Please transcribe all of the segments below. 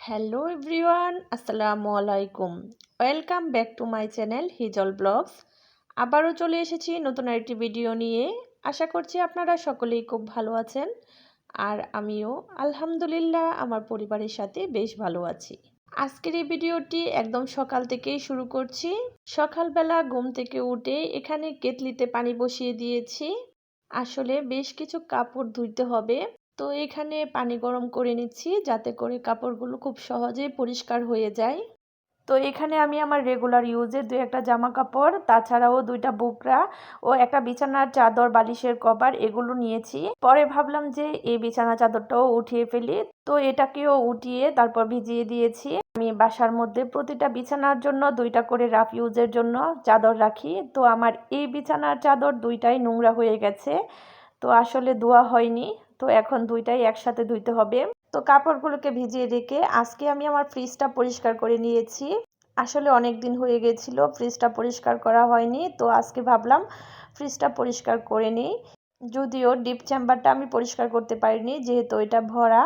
Hello everyone আসসালামু আলাইকুম। Welcome back to my channel Hijal vlogs আবারও চলে এসেছি নতুন একটি ভিডিও নিয়ে। আশা করছি আপনারা সকলেই খুব ভালো আছেন। আর আমিও, আলহামদুলিল্লাহ, আমার পরিবারের সাথে বেশ ভালো আছি। আজকের এই ভিডিওটি একদম সকাল থেকেই শুরু করছি। সকালবেলা ঘুম থেকে উঠে এখানে কেতলিতে পানি বসিয়ে দিয়েছি। আসলে বেশ কিছু কাপড় ধুইতে হবে। তো এখানে পানি গরম করে নিচ্ছি যাতে করে কাপড়গুলো খুব সহজে পরিষ্কার হয়ে যায়। তো এখানে আমি আমার রেগুলার ইউজের দু একটা জামা কাপড়, তাছাড়াও দুইটা বুকরা ও একটা বিছানার চাদর, বালিশের কভার এগুলো নিয়েছি। পরে ভাবলাম যে এই বিছানা চাদরটাও উঠিয়ে ফেলি। তো এটাকেও উঠিয়ে তারপর ভিজিয়ে দিয়েছি। আমি বাসার মধ্যে প্রতিটা বিছানার জন্য দুইটা করে রাফ ইউজের জন্য চাদর রাখি। তো আমার এই বিছানার চাদর দুইটাই নোংরা হয়ে গেছে। তো আসলে ধোয়া হয়নি। তো এখন দুইটাই একসাথে ধুইতে হবে। তো কাপড়গুলোকে ভিজিয়ে রেখে আজকে আমি আমার ফ্রিজটা পরিষ্কার করে নিয়েছি। আসলে অনেক দিন হয়ে গেছিল ফ্রিজটা পরিষ্কার করা হয়নি। তো আজকে ভাবলাম ফ্রিজটা পরিষ্কার করে নিই। যদিও ডিপ চেম্বারটা আমি পরিষ্কার করতে পারিনি, যেহেতু এটা ভরা।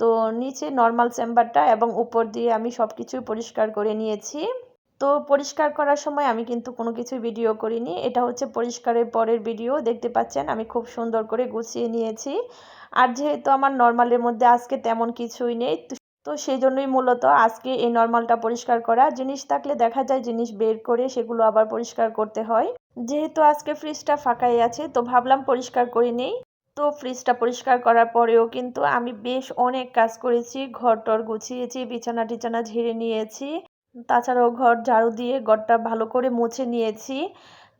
তো নিচে নর্মাল চেম্বারটা এবং উপর দিয়ে আমি সব কিছুই পরিষ্কার করে নিয়েছি। তো পরিষ্কার করার সময় আমি কিন্তু কোনো কিছু ভিডিও করিনি। এটা হচ্ছে পরিষ্কারের পরের ভিডিও দেখতে পাচ্ছেন? আমি খুব সুন্দর করে গুছিয়ে নিয়েছি। আর যেহেতু আমার নর্মালের মধ্যে আজকে তেমন কিছুই নেই, তো সেই জন্যই মূলত আজকে এই নর্মালটা পরিষ্কার করা। জিনিস থাকলে দেখা যায় জিনিস বের করে সেগুলো আবার পরিষ্কার করতে হয়। যেহেতু আজকে ফ্রিজটা ফাঁকাই আছে, তো ভাবলাম পরিষ্কার করে নেই। তো ফ্রিজটা পরিষ্কার করার পরেও কিন্তু আমি বেশ অনেক কাজ করেছি। ঘর টর গুছিয়েছি বিছানা টিছানা ঝেড়ে নিয়েছি। তাছাড়াও ঘর ঝাড়ু দিয়ে ঘরটা ভালো করে মুছে নিয়েছি।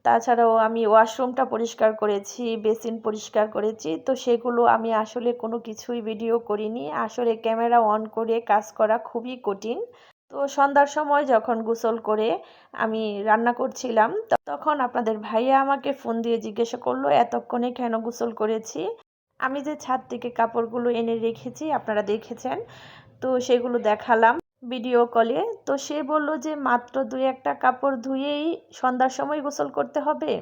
তাছাড়াও আমি ওয়াশরুমটা পরিষ্কার করেছি, বেসিন পরিষ্কার করেছি। তো সেগুলো আমি আসলে কোনো কিছুই ভিডিও করিনি। আসলে ক্যামেরা অন করে কাজ করা খুবই কঠিন। তো সন্ধ্যার সময় যখন গোসল করে আমি রান্না করছিলাম, তখন আপনাদের ভাইয়া আমাকে ফোন দিয়ে জিজ্ঞাসা করল, এতক্ষণে কেন গোসল করেছি? আমি যে ছাদ থেকে কাপড়গুলো এনে রেখেছি, আপনারা দেখেছেন। তো সেগুলো দেখালাম। ভিডিও কলে তো সে বলল যে মাত্র দুই একটা কাপড় ধুয়েই সন্ধ্যার সময় গোসল করতে হবে।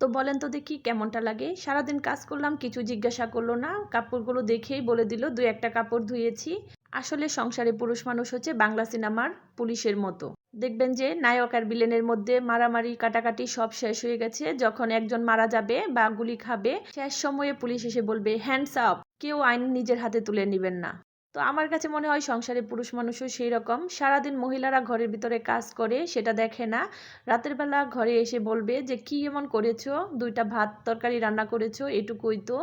তো বলেন তো দেখি কেমনটা লাগে। সারাদিন কাজ করলাম, কিছু জিজ্ঞাসা করল না। কাপড়গুলো দেখেই বলে দিল, দুই একটা কাপড় ধুয়েছি। আসলে সংসারে পুরুষ মানুষ হচ্ছে বাংলা সিনেমার পুলিশের মতো। দেখবেন যে নায়ক আর বিলেনের মধ্যে মারামারি, কাটাকাটি সব শেষ হয়ে গেছে। যখন একজন মারা যাবে বা গুলি খাবে, শেষ সময়ে পুলিশ এসে বলবে হ্যান্ডস আপ কেউ আইন নিজের হাতে তুলে নেবেন না। তো আমার কাছে মনে হয় সংসারে পুরুষ মানুষও সেই রকম সারাদিন মহিলারা ঘরের ভিতরে কাজ করে, সেটা দেখে না। রাতের বেলা ঘরে এসে বলবে যে, কি এমন করেছ? দুইটা ভাত তরকারি রান্না করেছ, এটুকুই তো।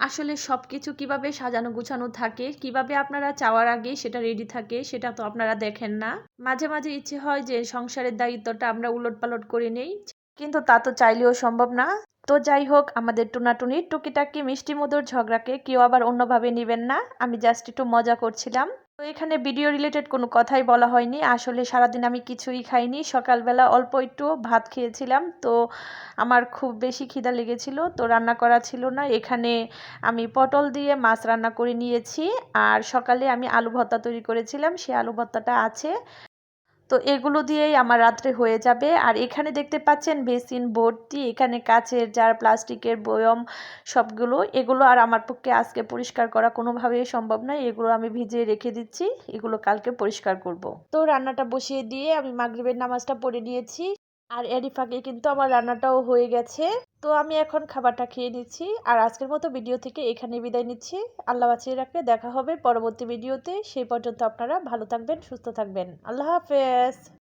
আসলে সব কিছু কীভাবে সাজানো গুছানো থাকে, কীভাবে আপনারা চাওয়ার আগে সেটা রেডি থাকে, সেটা তো আপনারা দেখেন না। মাঝে মাঝে ইচ্ছে হয় যে, সংসারের দায়িত্বটা আমরা উলট পালট করে নেই। কিন্তু তা তো চাইলেও সম্ভব না। তো যাই হোক, আমাদের টুনাটুনির টুকিটাকি মিষ্টি মধুর ঝগড়াকে কেউ আবার অন্যভাবে নেবেন না। আমি জাস্ট একটু মজা করছিলাম। তো এখানে ভিডিও রিলেটেড কোনো কথাই বলা হয়নি। আসলে সারাদিন আমি কিছুই খাইনি। সকালবেলা অল্প একটু ভাত খেয়েছিলাম। তো আমার খুব বেশি খিদা লেগেছিল। তো রান্না করা ছিল না। এখানে আমি পটল দিয়ে মাছ রান্না করে নিয়েছি। আর সকালে আমি আলু ভর্তা তৈরি করেছিলাম। সে আলু ভর্তাটা আছে। তো এগুলো দিয়েই আমার রাত্রে হয়ে যাবে। আর এখানে দেখতে পাচ্ছেন বেসিন ভর্তি এখানে কাচের যার প্লাস্টিকের বয়ম সবগুলো। এগুলো আর আমার পক্ষে আজকে পরিষ্কার করা কোনোভাবেই সম্ভব নয়। এগুলো আমি ভিজিয়ে রেখে দিচ্ছি। এগুলো কালকে পরিষ্কার করব। তো রান্নাটা বসিয়ে দিয়ে আমি মাগরীবের নামাজটা পড়ে নিয়েছি। আর এরই ফাঁকে কিন্তু আমার রান্নাটাও হয়ে গেছে। তো আমি এখন খাবারটা খেয়ে নিচ্ছি আর আজকের মতো ভিডিও থেকে এখানে বিদায় নিচ্ছি। আল্লাহ বাঁচিয়ে রাখলে দেখা হবে পরবর্তী ভিডিওতে। সেই পর্যন্ত আপনারা ভালো থাকবেন, সুস্থ থাকবেন। আল্লাহ হাফেজ।